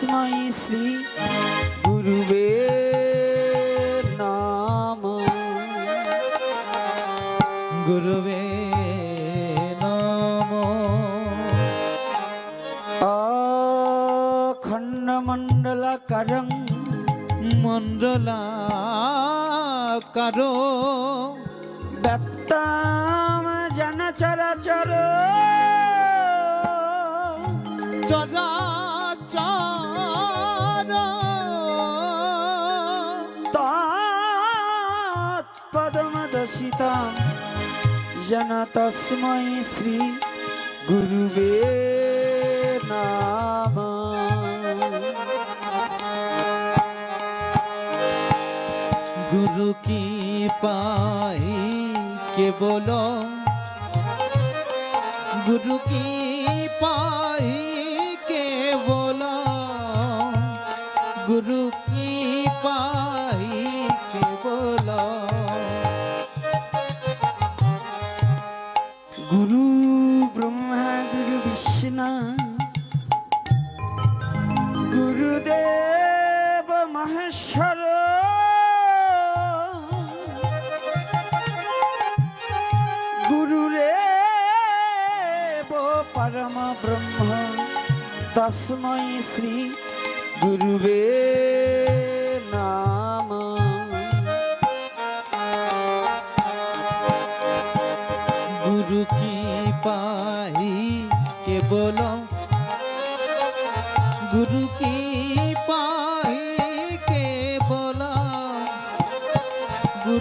তস্मै শ্রী গুরুবে নাম গুরুবে নম অখণ্ডমণ্ডলকরং মণ্ডলা কারও ব্যক্তাম জন চরাচর চরা চর তৎপদমদশিতাম জন তস্मै শ্রী গুরুবে নাম গুরু কি পাই কেবল গুরু কি পাই কেবল গুরু কি পাই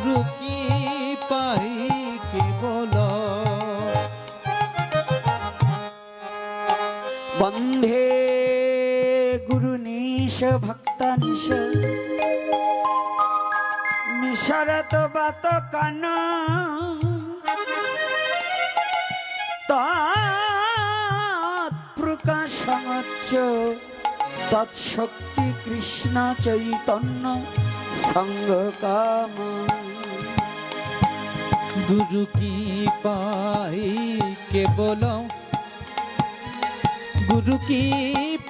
গুরু কি পাই কেবল। বন্ধে গুরু নিশ, ভক্ত নিশ। মিশরত বাত কান। প্রকাশমচ্চ তৎশক্তি কৃষ্ণ চৈতন্য সঙ্গ কাম। গুরু কি পাই কেবল গুরু কি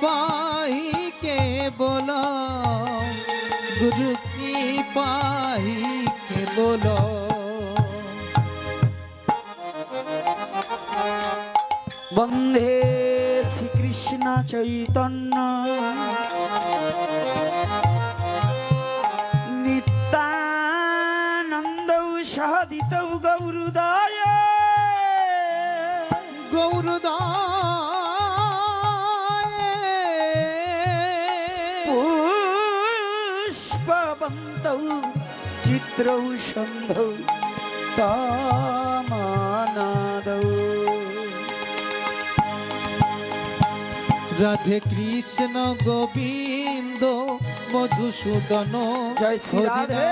পাই কেবল গুরু কি পাই কেবল বন্ধে শ্রীকৃষ্ণ চৈতন্য। পুষ্পবন্ত চিত্রৌ সন্ধৌ তামানাদৌ রাধে কৃষ্ণ গোবিন্দ মধুসূদন জয় শ্রী রাধে।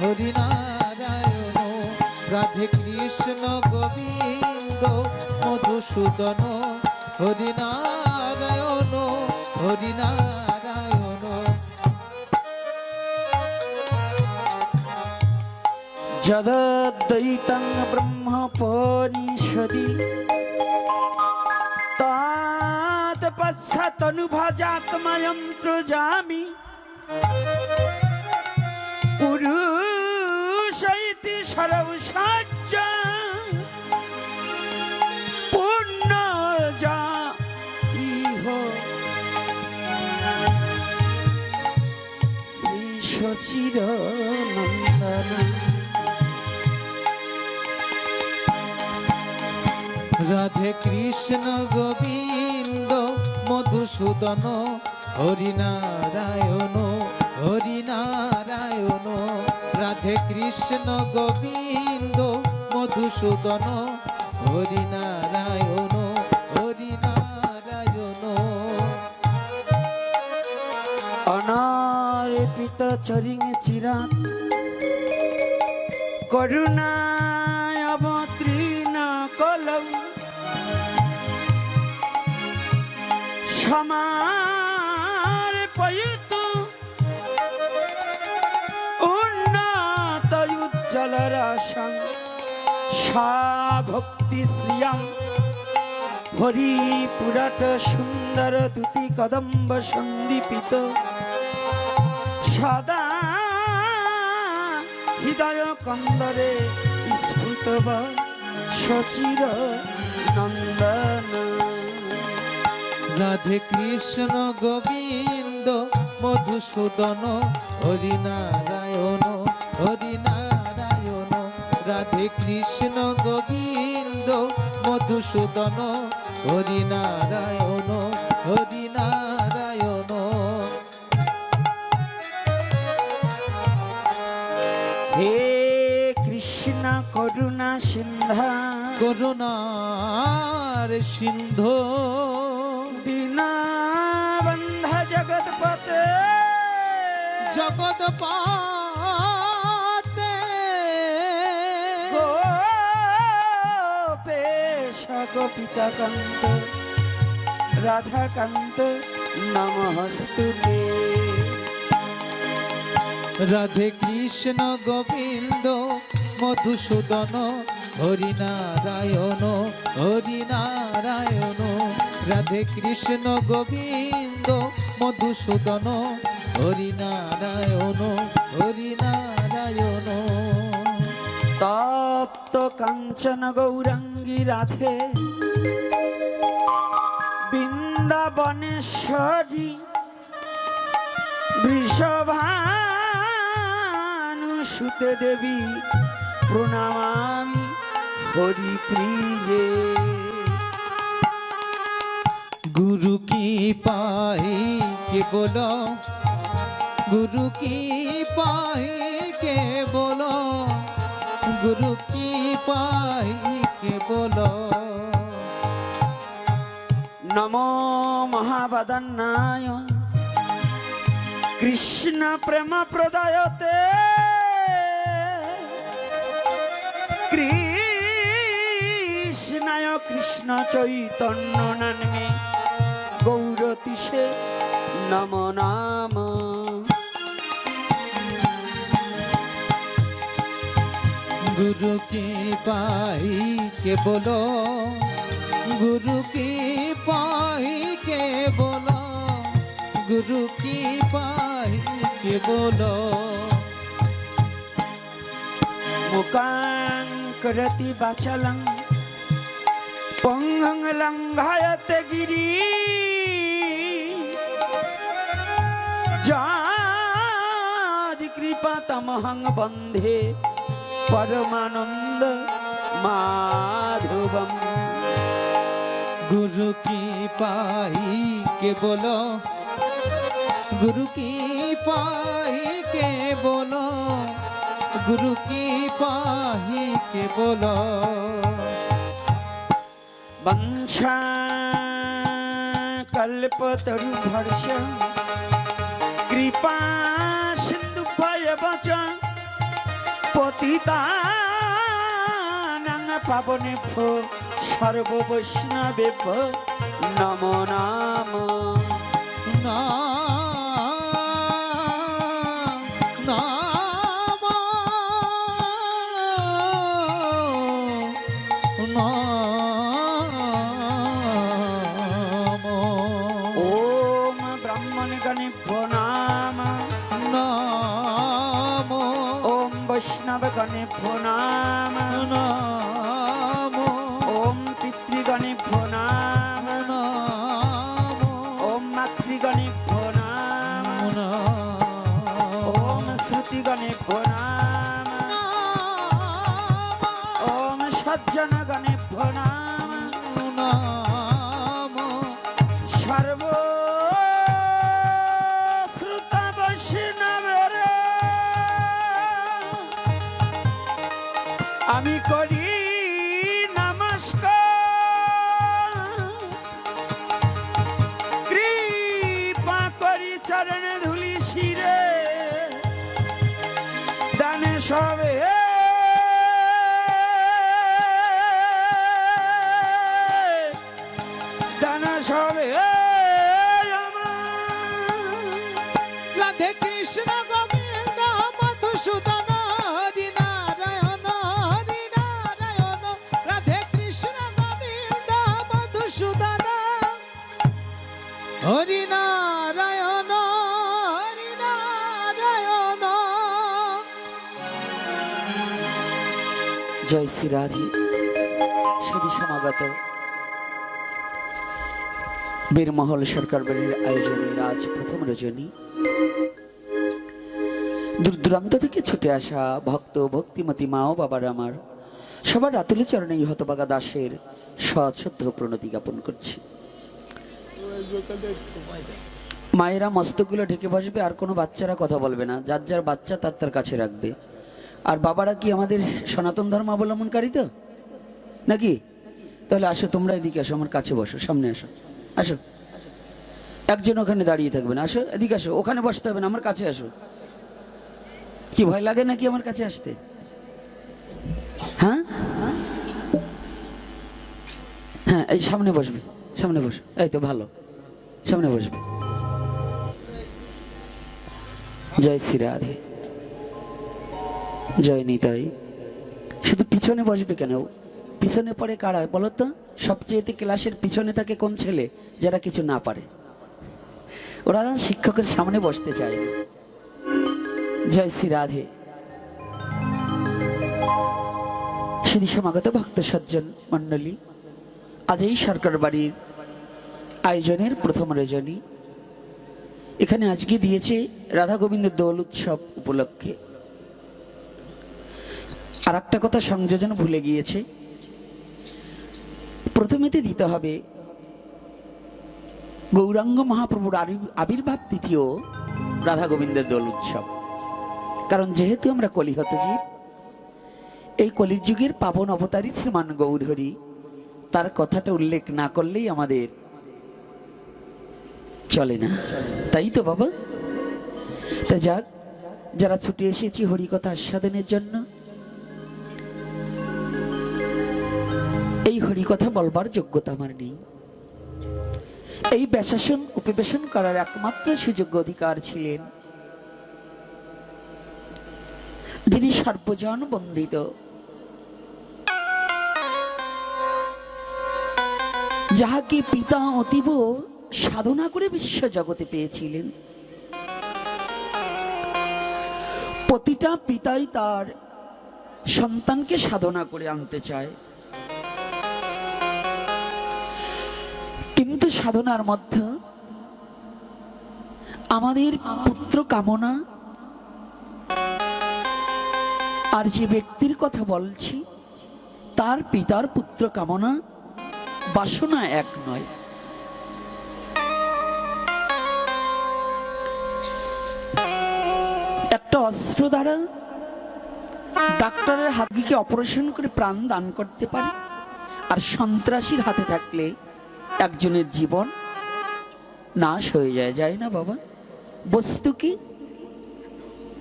হরিনারায়ণ রাধে কৃষ্ণ গোবিন্দ মধুসূদন হরিনারায়ণ হরিনারায়ণ। যদ্বৈতং ব্রহ্মপনিষদি তাত পশ্চাতনুভজাত্ময়ম পুরুষৈতি সরৌষাজ্য পূর্ণ যা ইহ। সচির রাধে কৃষ্ণ গোবিন্দ মধুসূদন হরিনারায়ণ। হরিনারায়ণ রাধে কৃষ্ণ গোবিন্দ মধুসূদন হরিনারায়ণ হরিনারায়ণ অনার্পিত চরিং চিরাত করুণায় অবতীর্ণ কলৌ সমর্পয়িত রসং সা ভক্তি শ্রিয়ম। হরি পুরাট সুন্দর তুতি কদম্ব সন্দীপিত। সদা হৃদয় কন্দরে স্ফুত সচির নন্দন। রাধে কৃষ্ণ গোবিন্দ, মধুসূদন হরি নারায়ণ হরি নারায়ণ রাধে কৃষ্ণ গোবিন্দ মধুসূদন হরি নারায়ণ হরি নারায়ণ হে কৃষ্ণ করুণা সিন্ধা। করুণার সিন্ধু। দীনবন্ধ জগৎপতে জগৎ গোপেশ গোপিতা কান্ত রাধাকান্ত নমস্তুতে রাধে কৃষ্ণ গোবিন্দ মধুসূদন হরি নারায়ণ হরি নারায়ণ রাধে কৃষ্ণ গোবিন্দ মধুসূদন হরি নারায়ণ হরি নারায়ণ তপ্ত কাঞ্চন গৌরাঙ্গী রাধে। বৃন্দাবনেশ্বরী বৃষভানু সুতে দেবী প্রণামামি হরি প্রিয়ে গুরু কি পাই কে বলো গুরু কি পাই কে বলো গুরু কি পাই কে বলো নমো মহাবদন্নায় কৃষ্ণ প্রেম প্রদায়তে কৃষ্ণায় কৃষ্ণ চৈতন্য নামে গৌরতিষে নম নাম। গুরু কি পাই কে বলো গুরু কি পাই কে বলো গুরু কি পাই কে বলো মুকাং করতি বাচলং, পঙ্গং লঙ্ঘায়তে গিরি। যাদি কৃপা তমহং বন্ধে পরমানন্দ মাধবম গুরু কি পাই কে বলো গুরু কি পাই কে বলো গুরু কি পাই কে বলো বংশা কল্পতরু ধর্ষ কৃপা সিন্ধু বচ পতিতা পাবনে ভো সর্ব বৈষ্ণবে নম নাম। নাম કને ફોનામ চরণ ধুলি শিরে দানে সবে শ্রী রাধে সমাগত। বীরমহল সরকার বাড়ির আয়োজনে আজ প্রথম রজনী। দূর দূরান্ত থেকে ছুটে আসা ভক্ত, ভক্তিমতী মা ও বাবার আমার। সবার রাতুল চরণে হতবাগা দাসের সশ্রদ্ধ প্রণতি জ্ঞাপন করছি। মায়েরা মস্তকগুলো ঢেকে বসবে, আর কোনো বাচ্চারা কথা বলবে না। যার যার বাচ্চা, তার তার কাছে রাখবে। আর বাবারা কি আমাদের সনাতন ধর্ম অবলম্বনকারী তো? নাকি? তাহলে আসো, তোমরা এদিকে আসো, আমার কাছে বসো, সামনে আসো। আসো। একজন ওখানে দাঁড়িয়ে থাকবেন, আসো, এদিকে আসো, ওখানে বসতে হবে না, আমার কাছে আসো। কি ভয় লাগে নাকি আমার কাছে আসতে? হ্যাঁ? হ্যাঁ এই সামনে বসবে, সামনে বসো, এই তো ভালো, সামনে বসবে। জয় শ্রী রাধে। জয় নিতাই শুধু পিছনে বসবে কেন? পিছনে পড়ে কারা বলো তো সবচেয়েতে ক্লাসের পিছনে থাকে কোন ছেলে যারা কিছু না পারে। ওরা শিক্ষকের সামনে বসতে চায় জয় শ্রী রাধে। শ্রী সমাগত ভক্ত সজ্জন মণ্ডলী আজ এই সরকার বাড়ির আয়োজনের প্রথম রজনী। এখানে আজকে দিয়েছে রাধা গোবিন্দ দোল উৎসব উপলক্ষে। আর একটা কথা সংযোজন ভুলে গিয়েছে। প্রথমেতে দিতে হবে গৌরাঙ্গ মহাপ্রভুর আবির- আবির্ভাব তৃতীয় রাধা গোবিন্দের দোল উৎসব। কারণ যেহেতু আমরা কলিহত জীব, এই কলির যুগের পাবন অবতারী শ্রীমান গৌরহরি তার কথাটা উল্লেখ না করলেই আমাদের চলে না। তাই তো বাবা? তা যাক, যারা ছুটে এসেছি হরিকথা আস্বাদনের জন্য এই হরিকথা বলবার যোগ্যতা আমার নেই। এই ব্যাসাসন উপবেশন করার একমাত্র সুযোগ্য অধিকার ছিলেন যিনি সর্বজন বন্দিত। যাহাকে পিতা অতীব সাধনা করে বিশ্ব জগতে পেয়েছিলেন। প্রতিটা পিতাই তার সন্তানকে সাধনা করে আনতে চায়। কিন্তু সাধনার মধ্যে আমাদের পুত্র কামনা আর যে ব্যক্তির কথা বলছি, তার পিতার পুত্র কামনা বাসনা এক নয়। একটা অস্ত্র দ্বারা ডাক্তারের হাতকে অপারেশন করে প্রাণ দান করতে পারে, আর সন্ত্রাসীর হাতে থাকলে একজনের জীবন নাশ হয়ে যায় যায় না বাবা? বস্তু কি?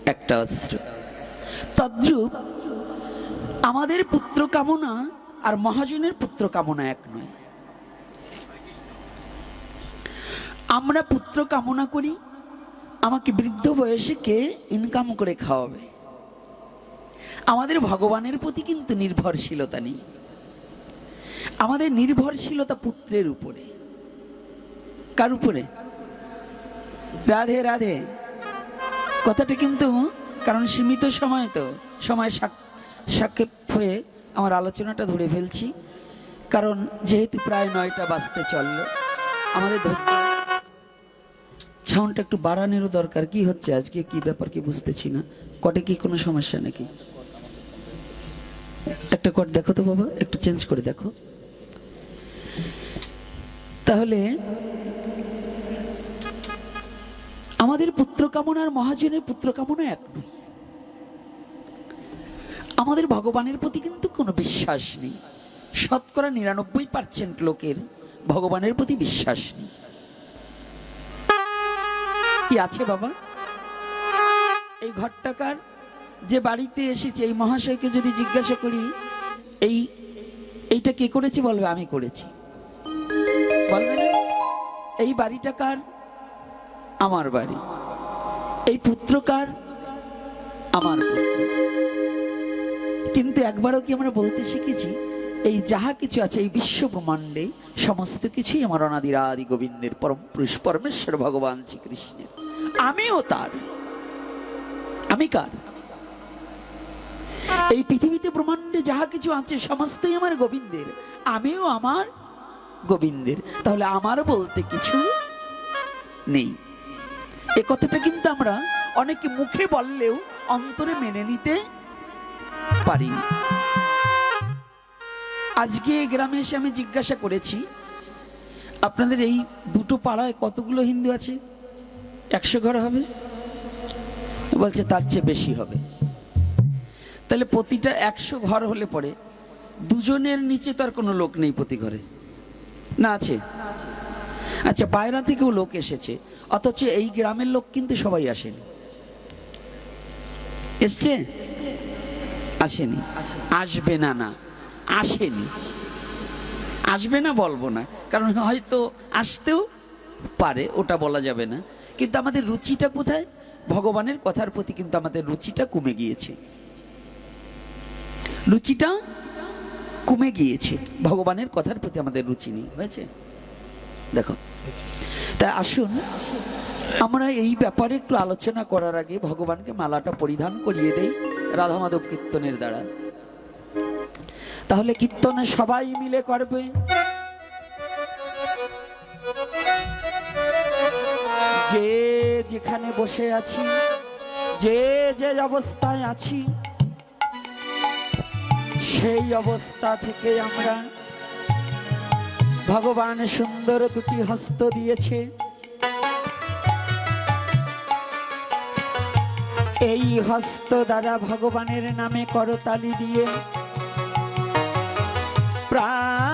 একটা অস্ত্র। তদ্রূপ আমাদের পুত্র কামনা আর মহাজনের পুত্র কামনা এক নয়। আমরা পুত্র কামনা করি, আমাকে বৃদ্ধ বয়সে কে ইনকাম করে খাওয়াবে? আমাদের ভগবানের প্রতি কিন্তু নির্ভরশীলতা নেই। আমাদের নির্ভরশীলতা পুত্রের উপরে। কার উপরে? রাধে রাধে। কথাটা কিন্তু, কারণ সীমিত সময় তো, সময় সাক- সাক্ষেপ হয়ে আমার আলোচনাটা ধরে ফেলছি। কারণ যেহেতু প্রায় নয়টা বাজতে চলল, আমাদের ধৈর্য সাউন্ডটা একটু বাড়ানোরও দরকার। কি হচ্ছে আজকে? কি ব্যাপার? কি বুঝতেছি না। কটে কি কোনো সমস্যা নাকি? একটা কট দেখো তো বাবা, একটু চেঞ্জ করে দেখো। তাহলে আমাদের পুত্র কামনার মহাজনের পুত্র কামনা এক নয়। আমাদের ভগবানের প্রতি কিন্তু কোনো বিশ্বাস নেই। শতকরা নিরানব্বই পার্সেন্ট লোকের ভগবানের প্রতি বিশ্বাস নেই। কি আছে বাবা? এই ঘরটাকার যে বাড়িতে এসেছে, এই মহাশয়কে যদি জিজ্ঞাসা করি, এই, এইটা কে করেছি বলবে? আমি করেছি। এই বাড়িটা কার? আমার বাড়ি। এই পুত্র কার? আমার কিন্তু একবারও কি আমরা বলতে শিখেছি, এই যাহা কিছু আছে, এই বিশ্ব ব্রহ্মাণ্ডে সমস্ত কিছুই আমার অনাদির আদি গোবিন্দের পরম পুরুষ পরমেশ্বর ভগবান শ্রীকৃষ্ণের। আমিও তার। আমি কার? এই পৃথিবীতে ব্রহ্মাণ্ডে যাহা কিছু আছে, সমস্তই আমার গোবিন্দের। আমিও আমার গোবিন্দের, তাহলে আমার বলতে কিছু নেই। এ কথাটা কিন্তু আমরা অনেকে মুখে বললেও অন্তরে মেনে নিতে পারিনি আজকে এই গ্রামে এসে আমি জিজ্ঞাসা করেছি, আপনাদের এই দুটো পাড়ায় কতগুলো হিন্দু আছে? একশো ঘর হবে? বলছে, তার চেয়ে বেশি হবে। তাহলে প্রতিটা একশো ঘর হলে পরে দুজনের নিচে তো আর কোনো লোক নেই প্রতি ঘরে। না আছে? আচ্ছা বাইরা থেকেও লোক এসেছে, অথচ এই গ্রামের লোক কিন্তু সবাই আসেনি। এসছে? আসেনি। আসবে না না। আসেনি। আসবে না বলব না, কারণ হয়তো আসতেও পারে, ওটা বলা যাবে না। কিন্তু আমাদের রুচিটা কোথায়? ভগবানের কথার প্রতি কিন্তু আমাদের রুচিটা কমে গিয়েছে। রুচিটা কমে গিয়েছে। ভগবানের কথার প্রতি আমাদের রুচি নেই, হয়েছে? দেখো। তাই আসুন, আমরা এই ব্যাপারে একটু আলোচনা করার আগে ভগবানকে মালাটা পরিধান করিয়ে দেই রাধা মাধব কীর্তনের দ্বারা। তাহলে কীর্তনে সবাই মিলে করবে। যে যেখানে বসে আছি, যে যে অবস্থায় আছি সেই অবস্থা থেকে আমরা ভগবান সুন্দর দুটি হস্ত দিয়েছে। এই হস্ত দ্বারা ভগবানের নামে করতালি দিয়ে প্রাণ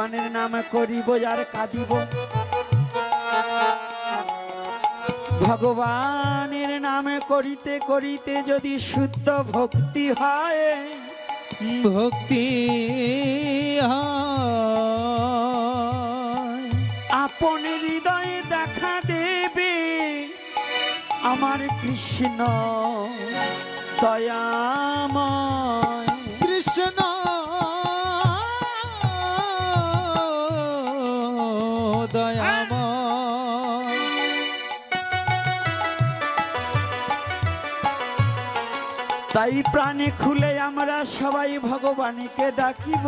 ভগবানের নামে করিব আর কাঁদিব। ভগবানের নামে করিতে করিতে যদি শুদ্ধ ভক্তি হয় ভক্তি আপন হৃদয়ে দেখা দেবে আমার কৃষ্ণ দয়াময়। তাই প্রাণে খুলে আমরা সবাই ভগবানকে ডাকিব।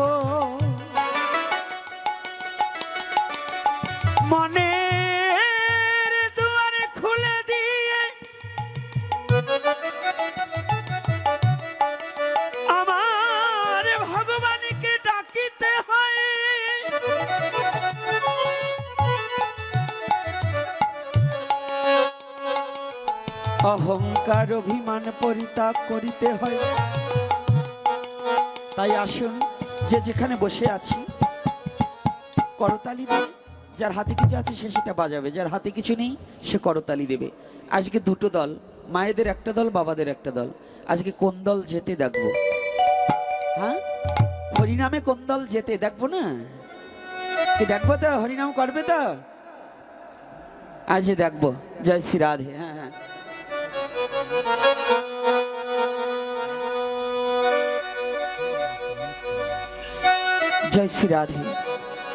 মনের অহংকার অভিমান পরিত্যাগ করিতে হয়। তাই আসুন, যে যেখানে বসে আছি, করতালি দেবে। যার হাতে কিছু আছে, সে সেটা বাজাবে। যার হাতে কিছু নেই, সে করতালি দেবে। আজকে দুটো দল, মায়েদের একটা দল, বাবাদের একটা দল। আজকে কোন দল যেতে দেখব? হ্যাঁ? হরিনামে কোন দল যেতে দেখব না? দেখব তো, হরিনাম করবে তো? আজ দেখব। জয় শ্রী রাধে। হ্যাঁ হ্যাঁ। জয় শ্রী রাধে।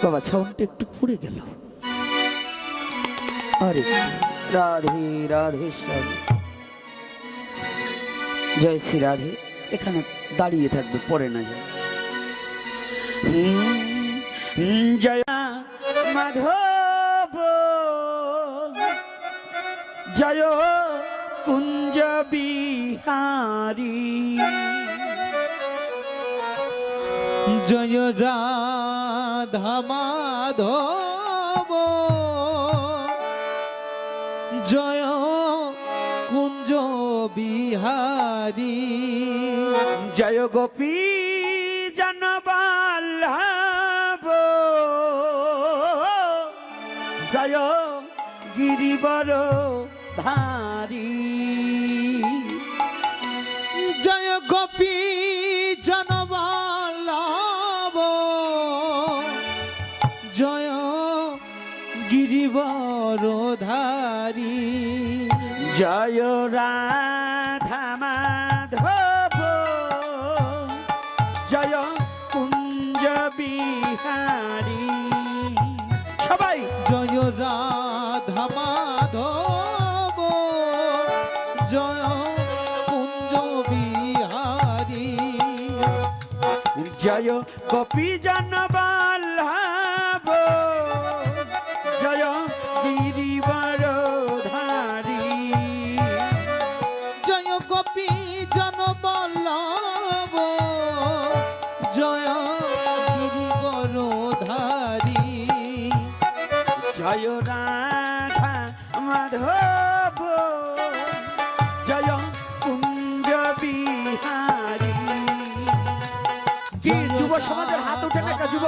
বাবা, ছাউনটা একটু পুড়ে গেল। আরে, রাধে রাধে জয় শ্রী রাধে। এখানে দাঁড়িয়ে থাকবে পরে না যায়। জয় মাধব। জয় কুঞ্জ বিহারী। জয় রাধা মাধব। জয় কুঞ্জ বিহারী। জয় গোপী জনবাল্লভ। জয় গিরিবর ধারী। জয় রাধা মাধব। জয় কুঞ্জ বিহারী। সবাই। জয় রাধা মাধব। জয় কুঞ্জ বিহারী। জয় কপি জনবার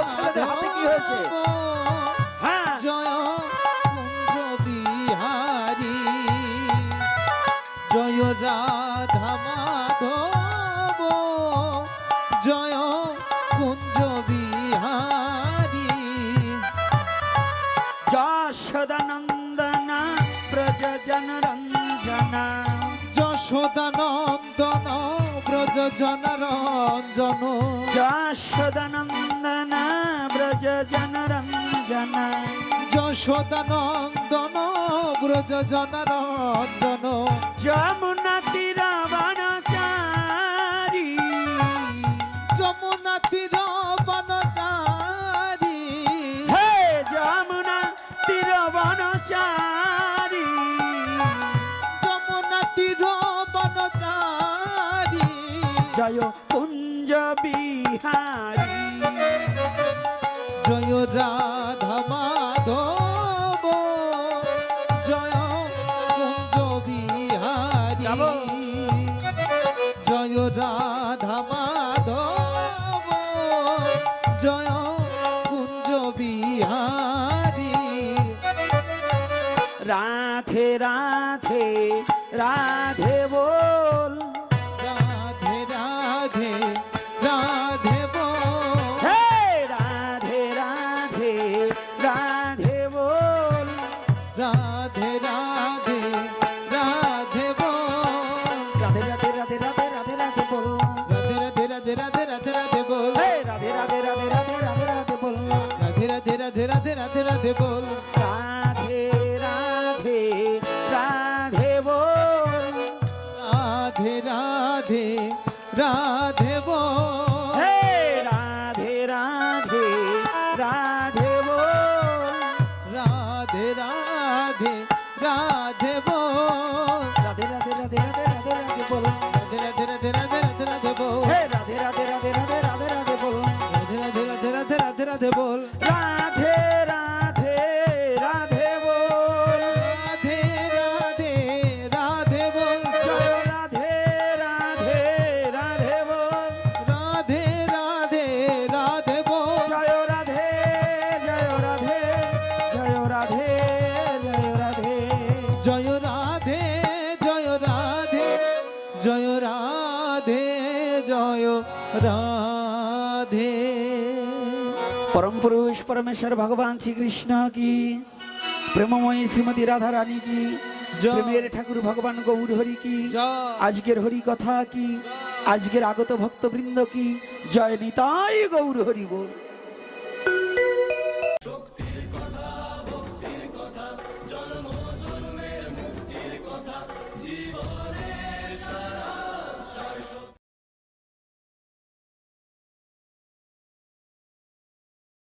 যুবক ছেলেদের হাতে কি হয়েছে? না যশোদানন্দন ব্রজ জনারঞ্জন যমুনা তীরবনচারি যমুনা তীরবনচারি হে যমুনা তীরবনচারি যমুনা তীরবনচারি জয় কুঞ্জ বিহারী। জয় রাম রাধে রাধে রাধে রাধে বল। রাধে পরম পুরুষ পরমেশ্বর ভগবান শ্রীকৃষ্ণ কি প্রেমময়ী শ্রীমতী রাধা রানী কি প্রেমের ঠাকুর ভগবান গৌর হরি কি আজকের হরি কথা কি? আজকের আগত ভক্তবৃন্দ কি? জয় নিতাই গৌর হরি বল।